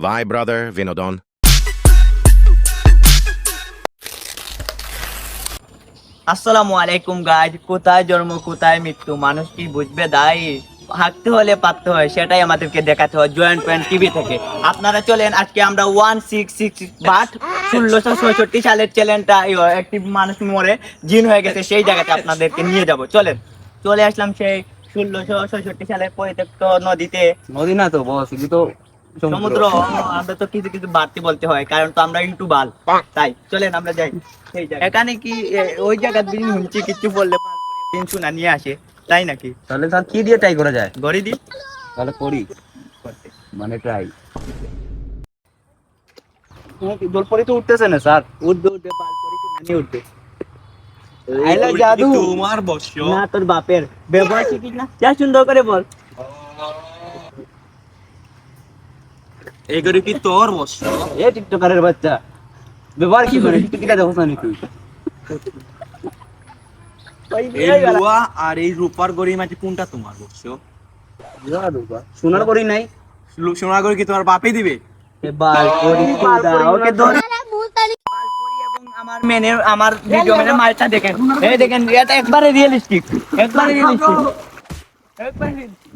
Vai, brother, Vinodon. আসসালামু আলাইকুম guys কোথায় জন্ম কোথায় মৃত্যু? মানুষ কি বুঝবে দায়ী? হাঁকতে হলে পারতে হয় সেটাই আমাদেরকে দেখাতে হয় জয়েন্ট পয়েন্ট টিভি থেকে। আপনারা চলেন আজকে আমরা ওয়ান সিক্স সিক্স বাট ষোলোশো ছয়ষট্টি সালের চ্যানেলটা একটি মানুষ মরে জিন হয়ে গেছে সেই জায়গাতে আপনাদেরকে নিয়ে যাব। চলেন। চলে আসলাম সেই ষোলোশো ছয়ষট্টি সালের পরিত্যক্ত নদীতে। নদী না তো বস এগুলো তো সমুদ্র। আমরা তো কিছু কিছু বাড়তি বলতে হয় কারণ তো আমরা ইউটিউবাল তাই চলেন আমরা যাই। এখানে কি ওই শুনছি কিছু বললে দিন শোনা নিয়ে আসে। তাই নাকি? তাহলে স্যার কি দিয়ে ট্রাই করা যায়? গড়ি দি। তাহলে করি। মানে ট্রাই দোলপরি তো উঠতেছে না স্যার? উঠবে উঠবে বাল করে শোনা নিয়ে উঠবে। আইলা জাদু। তোমার বর্ষ? না তোর বাপের। ব্যবহার শিখিস না? যা সুন্দর করে বল। এগুলো কি তোর বর্ষ এ টিকটকারের বাচ্চা। ব্যবহার কি করে? টিকটকা দেখো না তুই এই লুয়া আর এই রূপার গড়ি মাঝে কোনটা তোমার বর্ষ সোনার করি নাই। সোনা গড়ি কি তোমার বাপে দিবে? আমার মেনে আমার ভিডিও মেনে মালটা দেখেন। এই দেখেন এটা একবারে রিয়েলিস্টিক একবারে রিয়েলিস্টিক একবারে realistic।